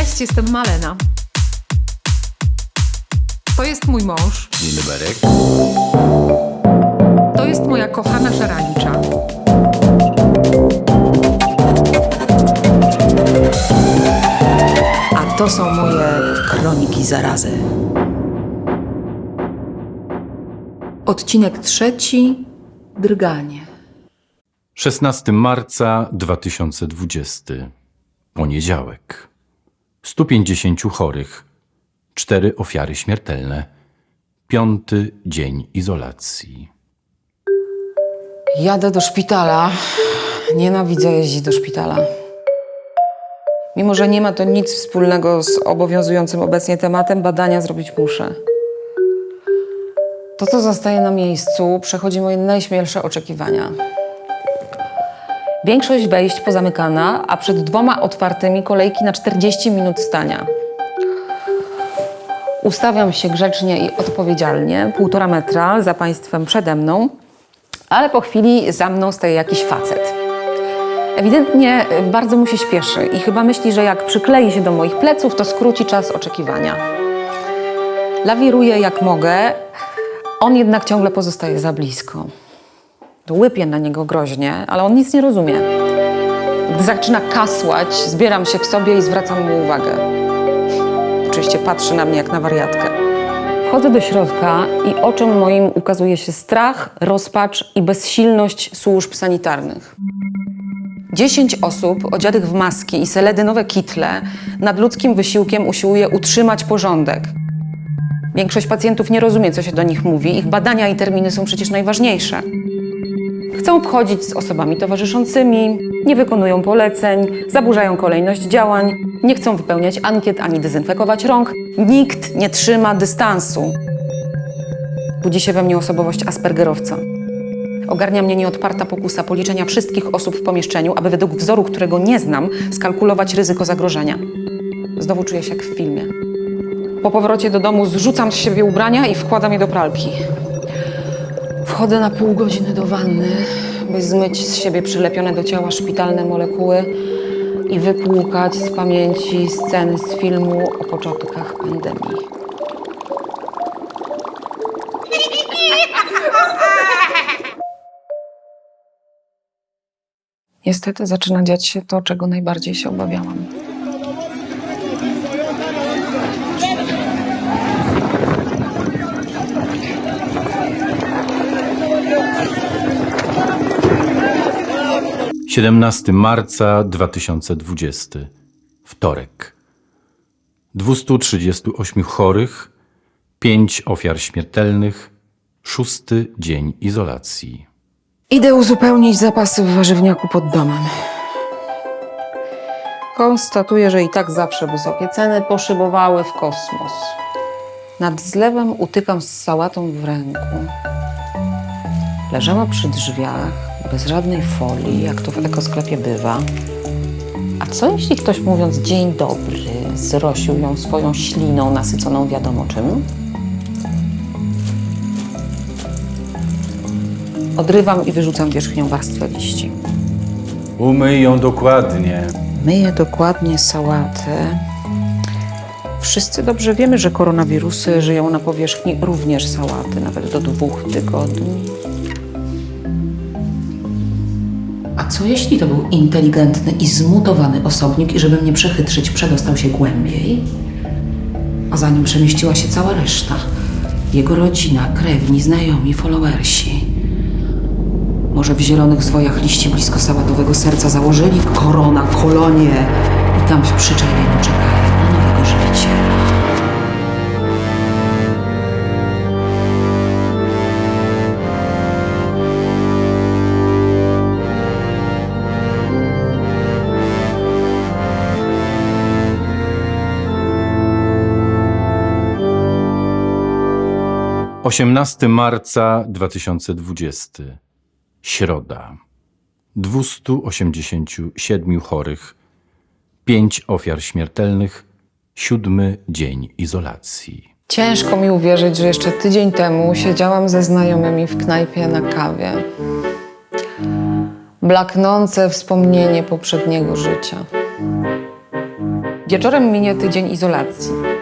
Cześć, jestem Malena. To jest mój mąż. Dzień. To jest moja kochana szarańcza. A to są moje kroniki zarazy. Odcinek trzeci. Drganie. 16 marca 2020. Poniedziałek. 150 chorych. Cztery ofiary śmiertelne. Piąty dzień izolacji. Jadę do szpitala. Nienawidzę jeździć do szpitala. Mimo, że nie ma to nic wspólnego z obowiązującym obecnie tematem, badania zrobić muszę. To, co zostaje na miejscu, przechodzi moje najśmielsze oczekiwania. Większość wejść pozamykana, a przed dwoma otwartymi kolejki na 40 minut stania. Ustawiam się grzecznie i odpowiedzialnie, półtora metra za państwem przede mną, ale po chwili za mną staje jakiś facet. Ewidentnie y, bardzo mu się śpieszy i chyba myśli, że jak przyklei się do moich pleców, to skróci czas oczekiwania. Lawiruję jak mogę, on jednak ciągle pozostaje za blisko. Łypię na niego groźnie, ale on nic nie rozumie. Zaczyna kasłać, zbieram się w sobie i zwracam mu uwagę. Oczywiście patrzy na mnie jak na wariatkę. Wchodzę do środka i oczom moim ukazuje się strach, rozpacz i bezsilność służb sanitarnych. Dziesięć osób odzianych w maski i seledynowe kitle nad ludzkim wysiłkiem usiłuje utrzymać porządek. Większość pacjentów nie rozumie, co się do nich mówi. Ich badania i terminy są przecież najważniejsze. Chcą obchodzić z osobami towarzyszącymi, nie wykonują poleceń, zaburzają kolejność działań, nie chcą wypełniać ankiet ani dezynfekować rąk. Nikt nie trzyma dystansu. Budzi się we mnie osobowość aspergerowca. Ogarnia mnie nieodparta pokusa policzenia wszystkich osób w pomieszczeniu, aby według wzoru, którego nie znam, skalkulować ryzyko zagrożenia. Znowu czuję się jak w filmie. Po powrocie do domu zrzucam z siebie ubrania i wkładam je do pralki. Wchodzę na pół godziny do wanny, by zmyć z siebie przylepione do ciała szpitalne molekuły i wypłukać z pamięci sceny z filmu o początkach pandemii. Niestety zaczyna dziać się to, czego najbardziej się obawiałam. Siedemnasty marca 2020. Wtorek. 238 chorych, 5 ofiar śmiertelnych, szósty dzień izolacji. Idę uzupełnić zapasy w warzywniaku pod domem. Konstatuję, że i tak zawsze wysokie ceny poszybowały w kosmos. Nad zlewem utykam z sałatą w ręku. Leżała przy drzwiach, bez żadnej folii, jak to w ekosklepie bywa. A co jeśli ktoś mówiąc dzień dobry, zrosił ją swoją śliną nasyconą wiadomo czym? Odrywam i wyrzucam wierzchnią warstwę liści. Umyj ją dokładnie. Myję dokładnie sałatę. Wszyscy dobrze wiemy, że koronawirusy żyją na powierzchni również sałaty, nawet do dwóch tygodni. Co jeśli to był inteligentny i zmutowany osobnik i żeby mnie przechytrzyć, przedostał się głębiej? A za nim przemieściła się cała reszta. Jego rodzina, krewni, znajomi, followersi. Może w zielonych zwojach liści blisko sałatowego serca założyli korona, kolonie i tam w przyczajeniu czekają 18 marca 2020. Środa. 287 chorych, 5 ofiar śmiertelnych, siódmy dzień izolacji. Ciężko mi uwierzyć, że jeszcze tydzień temu siedziałam ze znajomymi w knajpie na kawie. Blaknące wspomnienie poprzedniego życia. Wieczorem minie tydzień izolacji.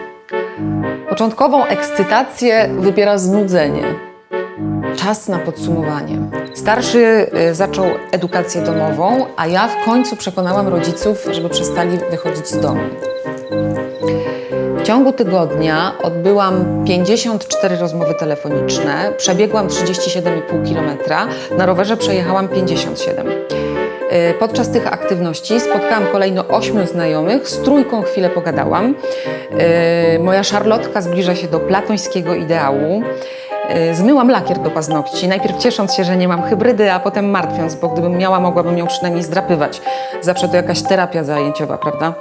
Początkową ekscytację wypiera znudzenie. Czas na podsumowanie. Starszy y, zaczął edukację domową, a ja w końcu przekonałam rodziców, żeby przestali wychodzić z domu. W ciągu tygodnia odbyłam 54 rozmowy telefoniczne, przebiegłam 37,5 km, na rowerze przejechałam 57. Y, Podczas tych aktywności spotkałam kolejno ośmiu znajomych, z trójką chwilę pogadałam. Y, Moja szarlotka zbliża się do platońskiego ideału. Y, Zmyłam lakier do paznokci, najpierw ciesząc się, że nie mam hybrydy, a potem martwiąc, bo gdybym miała, mogłabym ją przynajmniej zdrapywać. Zawsze to jakaś terapia zajęciowa, prawda?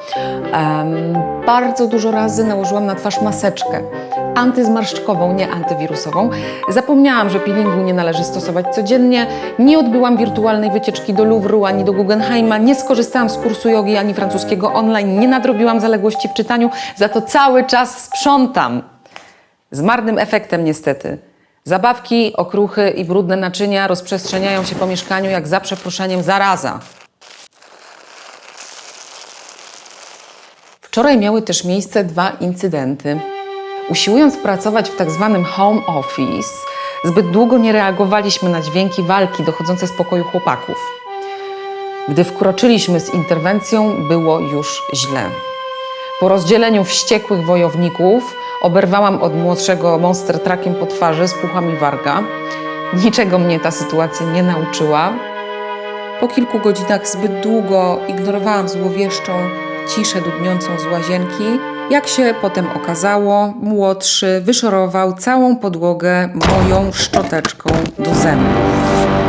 Em, bardzo dużo razy nałożyłam na twarz maseczkę. Antyzmarszczkową, nie antywirusową. Zapomniałam, że peelingu nie należy stosować codziennie. Nie odbyłam wirtualnej wycieczki do Louvru ani do Guggenheima. Nie skorzystałam z kursu jogi ani francuskiego online. Nie nadrobiłam zaległości w czytaniu. Za to cały czas sprzątam. Z marnym efektem niestety. Zabawki, okruchy i brudne naczynia rozprzestrzeniają się po mieszkaniu jak za przeproszeniem zaraza. Wczoraj miały też miejsce dwa incydenty. Usiłując pracować w tak zwanym home office, zbyt długo nie reagowaliśmy na dźwięki walki dochodzące z pokoju chłopaków. Gdy wkroczyliśmy z interwencją, było już źle. Po rozdzieleniu wściekłych wojowników oberwałam od młodszego monster trakiem po twarzy, spuchła mi warga. Niczego mnie ta sytuacja nie nauczyła. Po kilku godzinach zbyt długo ignorowałam złowieszczą ciszę dudniącą z łazienki. Jak się potem okazało, młodszy wyszorował całą podłogę moją szczoteczką do zębów.